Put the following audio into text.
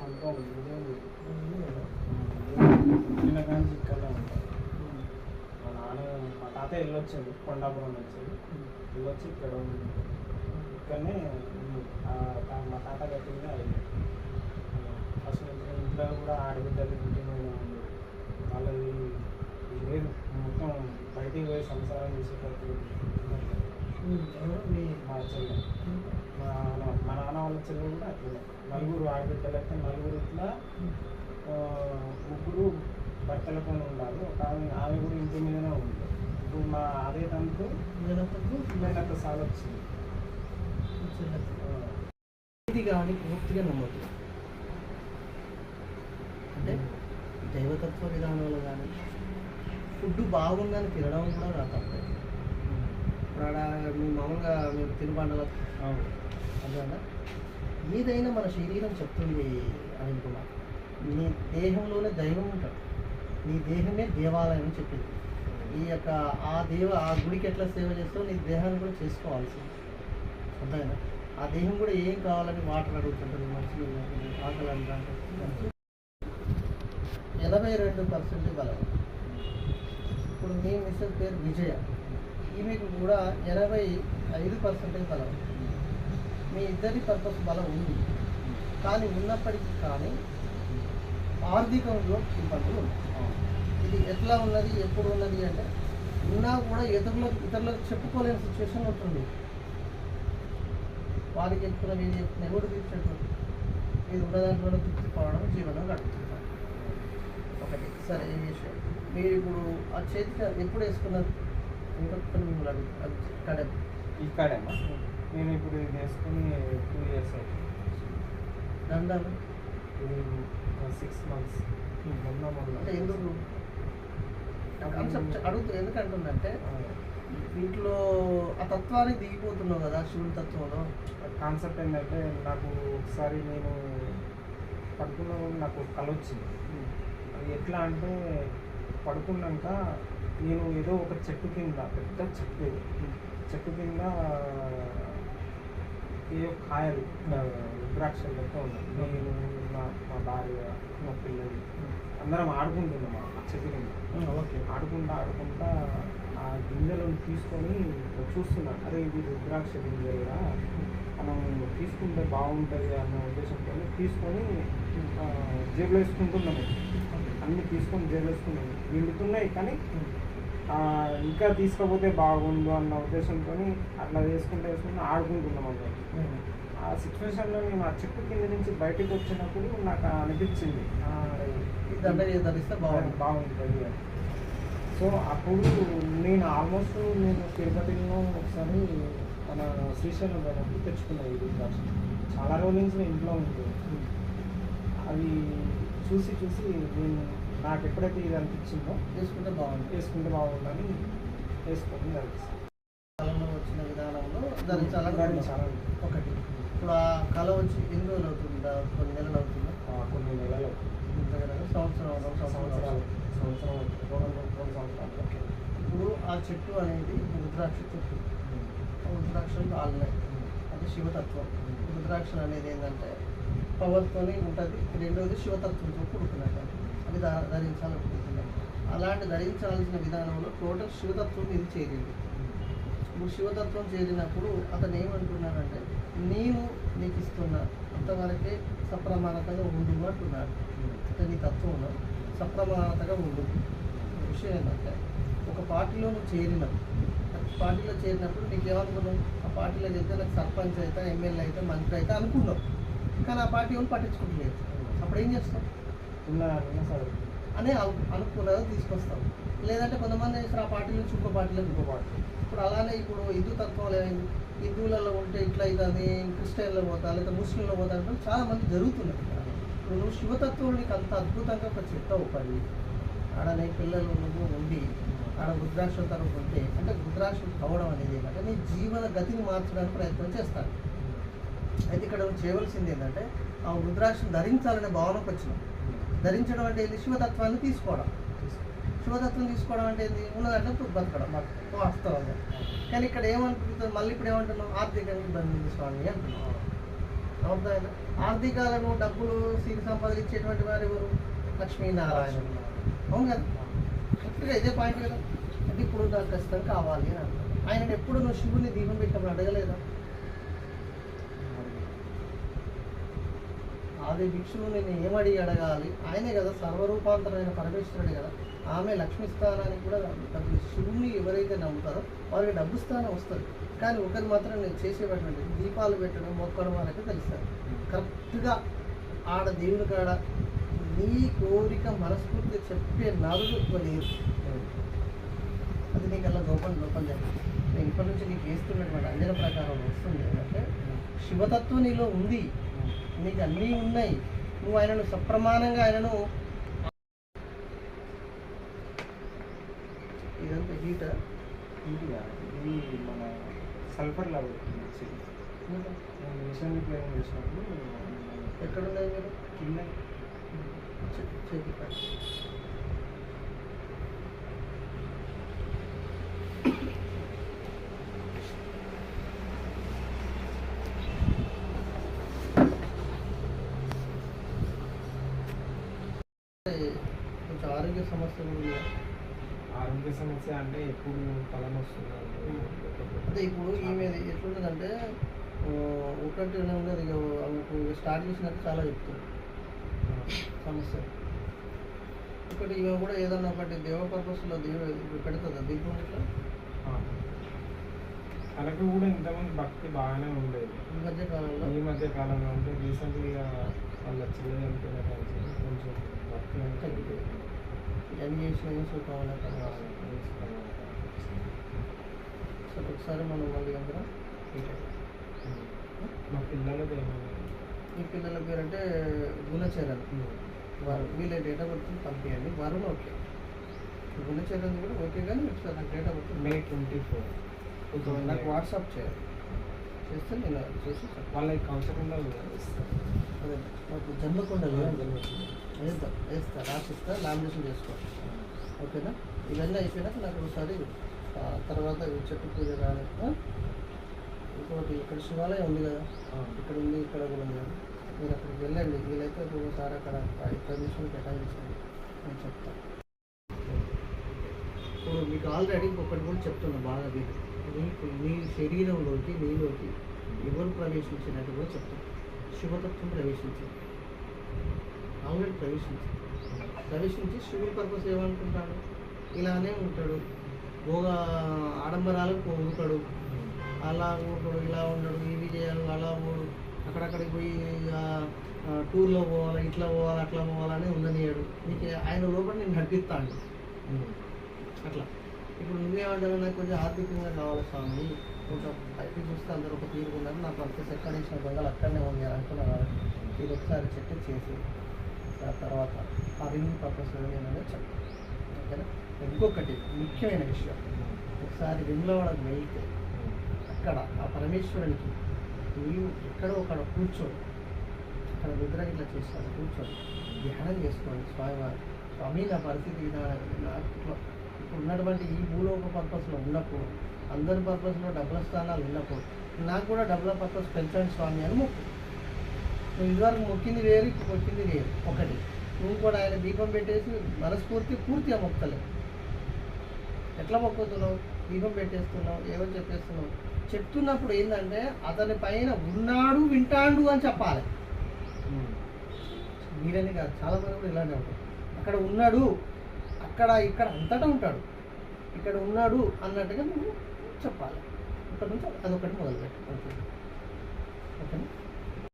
ఉందా ఉంది ఇదే చిన్న ఉంటాయి మా నాన్న మా తాత వెళ్ళొచ్చాడు కొండాపురం వచ్చాడు. వెళ్ళొచ్చి ఇక్కడ ఇక్కడనే మా తాత కట్టింది అది ఫస్ట్ నుంచి ఇంట్లో కూడా ఆడబిడ్డలు పుట్టిన వాళ్ళది లేదు మొత్తం బయటికి పోయి సంసారం చేసేటట్టు ఉమ్, ఎవరు మీ మా చెల్లె మా నాన్న మా నాన్న వాళ్ళ చెల్లె కూడా అట్లనే నలుగురు ఆడబిడ్డలు నలుగురు ఇట్లా ముగ్గురు ముగ్గురు భర్తలతో ఉండాలి ఒక ఆమె ఆమె కూడా ఇంటి మీదనే ఉంది ఇప్పుడు మా అదే తంతు మేనత్త సార్ సాల్ వచ్చింది ఇది కానీ పూర్తిగా నమ్మదు అంటే దైవతత్వ విధానంలో కానీ ఫుడ్ బాగుందని తినడం కూడా నా తప్పే ఇప్పుడు ఆడ మీ మామూలుగా మీరు తినుబండల అదేనా ఏదైనా మన శరీరం చెప్తుంది అనిల్ కుమార్ నీ దేహంలోనే దైవం ఉంటాడు నీ దేహమే దేవాలయం అని చెప్పింది. ఈ యొక్క ఆ దేవ ఆ గుడికి ఎట్లా సేవ చేస్తావు? నీ దేహాన్ని కూడా చేసుకోవాల్సింది. అర్థమైనా ఆ దేహం కూడా ఏం కావాలని వాటర్ అడుగుతుంటుంది మనుషులు ఆకలి అంటే ఎనభై రెండు పర్సెంట్ బలం. ఇప్పుడు మీ మిస్టర్ పేరు విజయ. ఈమెకు కూడా ఎనభై ఐదు పర్సెంటేజ్ బలం మీ ఇద్దరి పర్పస్ బలం ఉంది. కానీ ఉన్నప్పటికీ కానీ ఆర్థికంలో ఇబ్బందులు ఇది ఎట్లా ఉన్నది ఎప్పుడు ఉన్నది అంటే ఉన్నా కూడా ఇతరులకు ఇతరులకు చెప్పుకోలేని సిచ్యువేషన్ ఉంటుంది. వారికి చెప్తున్న మీరు చెప్తున్న ఎవరు తీర్చేట్టు మీరు ఉన్నదాంట్లో తృప్తిపోవడం జీవనం గడుపుతున్నారు. ఒకటి. సరే ఈ విషయం. మీరు ఇప్పుడు ఆ చేతికి ఎప్పుడు వేసుకున్నారు? అడుగు అది ఇక్కడ ఇక్కడేమా నేను ఇప్పుడు ఇది వేసుకుని టూ ఇయర్స్ అవుతుంది దండాలు సిక్స్ మంత్స్ మొన్న మొన్న. ఎందుకు? కాన్సెప్ట్ అడుగుతూ ఎందుకు అంటుందంటే వీటిలో ఆ తత్వానికి దిగిపోతున్నావు కదా శివుని తత్వంలో. కాన్సెప్ట్ ఏంటంటే నాకు ఒకసారి నేను పడుకున్నప్పుడు నాకు కళ వచ్చింది. అది ఎట్లా అంటే పడుకున్నాక నేను ఏదో ఒక చెట్టు కింద పెద్ద చెట్టు. చెట్టు కింద ఏదో కాయలు లెక్క ఉన్నాయి నేను నా మా భార్య మా పిల్లలు అందరం ఆడుకుంటున్నాం ఆ చెట్టు కింద. ఓకే. ఆడుకుంటా ఆడుకుంటా ఆ గింజలను తీసుకొని చూస్తున్నాను అరే ఇది రుద్రాక్ష గింజలుగా మనం తీసుకుంటే బాగుంటుంది అన్న ఉద్దేశంతో తీసుకొని జేబులో వేసుకుంటున్నాము అన్ని తీసుకొని జేబులో వేసుకున్నాము నిండుతున్నాయి కానీ ఇంకా తీసుకపోతే బాగుండు అన్న ఉద్దేశంతో అట్లా వేసుకుంటూ వేసుకుంటూ ఆడుకుంటున్నాం అన్నమాట ఆ సిచ్యువేషన్లో నేను ఆ చెట్టు కింద నుంచి బయటకు వచ్చినప్పుడు నాకు అనిపించింది. బాగుంటుంది సో అప్పుడు నేను ఆల్మోస్ట్ నేను తిరుపతిలో ఒకసారి మన శ్రీశైలం పోయినప్పుడు తెచ్చుకున్నాను ఇది చాలా రోజుల నుంచి నేను ఇంట్లో ఉంటుంది అవి చూసి చూసి నేను నాకు ఎప్పుడైతే ఇది అనిపించిందో చేసుకుంటే బాగుంది వేసుకుంటే బాగుందని వేసుకోవడం జరిగింది కాలంలో వచ్చిన విధానంలో ధరించాలని ధరించాలని. ఒకటి. ఇప్పుడు ఆ కళ వచ్చి ఎన్ని రోజులు అవుతుందా? కొన్ని నెలలు అవుతుందా? కొన్ని నెలలు దగ్గర సంవత్సరం సంవత్సరాలు సంవత్సరం రెండు రెండు సంవత్సరాలు. ఇప్పుడు ఆ చెట్టు అనేది రుద్రాక్ష చెట్టు. ఆ రుద్రాక్షలు ఆల్నాయి అంటే శివతత్వం. రుద్రాక్షలు అనేది ఏంటంటే పవర్తోనే ఉంటుంది. రెండోది శివతత్వంతో కూడుకున్నట్టు. అది ధరించాలనుకుంటున్నాం. అలాంటి ధరించాల్సిన విధానంలో టోటల్ శివతత్వం ఇది చేరింది. ఇప్పుడు శివతత్వం చేరినప్పుడు అతను ఏమంటున్నాడంటే నేను నీకు ఇస్తున్నా అంతవరకే సప్రమాణతగా ఉండు అంటున్నాడు. అంటే నీ తత్వంలో సప్రమాణతగా ఉండు. విషయం ఏంటంటే ఒక పార్టీలో నువ్వు చేరినావు. పార్టీలో చేరినప్పుడు నీకు ఏమనుకున్నావు? ఆ పార్టీలో చేస్తే నాకు సర్పంచ్ అయితే ఎమ్మెల్యే అయితే మంత్రి అయితే అనుకున్నావు. కానీ ఆ పార్టీ వాళ్ళు పట్టించుకుంటలేదు అప్పుడు ఏం చేస్తావు? అని అనుకున్నది తీసుకొస్తాం. లేదంటే కొంతమంది ఆ పార్టీ నుంచి ఇంకో పార్టీలో ఇంకో పార్టీ ఇప్పుడు అలానే ఇప్పుడు హిందూ తత్వం లేదు. హిందువులలో ఉంటే ఇట్లా అవుతుంది క్రిస్టియన్లో పోతా లేదా ముస్లింలో పోతా అంటే చాలా మంది జరుగుతున్నది ఇప్పుడు నువ్వు శివతత్వం నీకు అంత అద్భుతంగా ఒక చెత్త ఒకటి ఆడ నీ పిల్లలు నువ్వు ఉండి ఆడ రుద్రాక్షల తరపు ఉంటే అంటే రుద్రాక్షలు కావడం అనేది ఏంటంటే నీ జీవన గతిని మార్చడానికి ప్రయత్నం చేస్తాను అయితే ఇక్కడ నువ్వు చేయవలసింది ఏంటంటే ఆ రుద్రాక్షను ధరించాలనే భావనకు వచ్చినావు ధరించడం అంటే ఏంటి శివతత్వాన్ని తీసుకోవడం. శివతత్వం తీసుకోవడం అంటే ఏంటి ఉన్నదంటే నువ్వు బతకడం వాస్తవంగా. కానీ ఇక్కడ ఏమనుకుంటుంది మళ్ళీ ఇప్పుడు ఏమంటున్నావు? ఆర్థికంగా ఇబ్బంది ఉంది స్వామి అంటున్నాం ఆర్థికాలను డబ్బులు సిరి సంపాదించేటువంటి ఇచ్చేటువంటి వారు ఎవరు? లక్ష్మీనారాయణ అవును కదా? కరెక్ట్గా ఇదే పాయింట్ కదా. అంటే ఇప్పుడు నాకు ఖచ్చితంగా కావాలి అని అంటారు ఆయన ఎప్పుడు నువ్వు శివుని దీపం పెట్టమని అడగలేదా? ఆది భిక్షువు నేను ఏమడిగి అడగాలి? ఆయనే కదా సర్వరూపాంతరమైన పరమేశ్వరుడే కదా. ఆమె లక్ష్మీ స్థానానికి కూడా డబ్బు శివుని ఎవరైతే నమ్ముతారో వారికి డబ్బు స్థానం వస్తుంది. కానీ ఒకరి మాత్రం నేను చేసేటటువంటి దీపాలు పెట్టడం మొక్కడం వాళ్ళకి తెలుస్తుంది కరెక్ట్గా ఆడ దేవుని కాడ నీ కోరిక మనస్ఫూర్తిగా చెప్పే నరుడు లేరు. అది నీకు అలా లోపల జరిగింది నేను ఇప్పటి నుంచి నీకు వేస్తున్నటువంటి అంజన ప్రకారం వస్తుంది. ఏంటంటే శివతత్వం నీలో ఉంది. నీకు అన్నీ ఉన్నాయి. నువ్వు ఆయనను సప్రమాణంగా ఆయనను ఇదంతా హీట ఇది మన సల్ఫర్ లాగా నేను మిషన్ రిపేరింగ్ చేసినప్పుడు ఎక్కడున్నాయి మీరు? కింద. చే- చేతి కాడ. కొంచెం ఆరోగ్య సమస్యలు ఆరోగ్య సమస్య అంటే ఎప్పుడు తలనొస్తుంది అంటే ఇప్పుడు ఈమె ఎట్లుంటుందంటే ఒకటి ఉన్నది స్టార్ట్ చేసినాక చాలా చెప్తుంది. సమస్య. ఒకటి ఇవి కూడా ఏదన్నా ఒకటి దేవ పర్పస్లో దేవ ఇప్పుడు పెడుతుందా? దీపం ఇట్లా అలాగే కూడా ఇంతమంది భక్తి బాగానే ఉండేది. ఈ మధ్య కాలంలో? ఈ మధ్య కాలంలో అంటే రీసెంట్గా వాళ్ళ చనిపోయిన కాంచి భక్తి తగ్గిపోయింది. ఎన్ని చేసిన ఏం సుఖం అవ్వలే కదా. సరే ఒకసారి మనం మళ్ళీ అందరం. మా పిల్లలది ఏమైనా ఈ పిల్లల పేరు అంటే గుణచరణ్ వారు వీళ్ళ డేట్ ఆఫ్ బర్త్ పంపించండి వరుణ్ ఓకే. గుణచరణ్ కూడా ఓకే కానీ ఒకసారి నాకు date of birth May twenty four. నాకు వాట్సాప్ చేయాలి. చేస్తే నేను చూసి. వాళ్ళకి కౌన్సిలింగ్ అదే నాకు జన్మకొండలు వేస్తా వేస్తా రాసిస్తా లామినేషన్ చేసుకో. ఓకేనా? ఇవన్నీ అయిపోయినాక నాకు ఒకసారి తర్వాత చెట్టు పూజ కానీ? ఇంకోటి ఇక్కడ శివాలయం ఉంది కదా. ఇక్కడ ఉంది ఇక్కడ కూడా ఉంది కదా. మీరు అక్కడికి వెళ్ళండి. వీలైతే ఒకసారి అక్కడ పర్మిషన్ కేటాయించండి. నేను చెప్తాను ఇప్పుడు మీకు ఆల్రెడీ ఇంకొకటి కూడా చెప్తున్నా బాగా నీకు నీ శరీరంలోకి నీలోకి ఎవరు ప్రవేశించినట్టు కూడా చెప్తాను శివతత్వం ప్రవేశించింది ఆల్రెడీ ప్రవేశించింది ప్రవేశించి శివుడి పర్పస్ ఏమనుకుంటాడు ఇలానే ఉంటాడు. భోగ ఆడంబరాలకు పోగుతాడు అలా ఊరుకోడు ఇలా ఉండడు ఇవి చేయాలి అలా అక్కడక్కడికి పోయి టూర్లో పోవాలి ఇట్లా పోవాలి అట్లా పోవాలని ఉండనియాడు నీకు ఆయన లోపల నేను నడిపిస్తాడు. అట్లా. ఇప్పుడు నువ్వేమంటావు నాకు కొంచెం ఆర్థికంగా కావాలి స్వామి. కొంచెం పైకి చూస్తే అందరూ ఒక తీరుకున్నారు నా పర్పస్ ఎక్కడ ఇచ్చిన దొంగలు అక్కడనే ఉంది అంటున్నారు మీరు ఒకసారి చెక్ చేసి ఆ తర్వాత ఆ రింగ్ పర్పస్ నేను చెప్పండి ఓకేనా? ఇంకొకటి ముఖ్యమైన విషయం. ఒకసారి విమ్లవాడకు వెళ్తే అక్కడ ఆ పరమేశ్వరునికి నీవు ఎక్కడో అక్కడ కూర్చోండి. అక్కడ నిద్ర ఇట్లా చేస్తాను కూర్చోండి. ధ్యానం చేసుకోండి స్వామివారు. స్వామి నా పరిస్థితి ఇలా నాకు ఉన్నటువంటి ఈ భూలోక పర్పస్లో ఉన్నప్పుడు అందరి పర్పస్లో డబ్బుల స్థానాలు ఉన్నప్పుడు నాకు కూడా డబ్బుల పర్పస్ పెంచండి స్వామి అని మొక్కు. నువ్వు ఇదివరకు మొక్కింది వేరు ఇప్పుడు మొక్కింది వేరు. ఒకటి. నువ్వు కూడా ఆయన దీపం పెట్టేసి మనస్ఫూర్తి పూర్తిగా మొక్కలేవు. ఎట్లా మొక్కుతున్నావు? దీపం పెట్టేస్తున్నావు ఏమో చెప్పేస్తున్నావు? చెప్తున్నప్పుడు ఏంటంటే అతని పైన ఉన్నాడు వింటాడు అని చెప్పాలి. మీరని కాదు చాలా మంది కూడా ఇలానే ఉంటారు. అక్కడ ఉన్నాడు అక్కడ ఇక్కడ అంతటా ఉంటాడు. ఇక్కడ ఉన్నాడు అన్నట్టుగా నువ్వు చెప్పాలి. ఇక్కడ నుంచి అదొకటి మొదలుపెట్టు. ఓకేనా?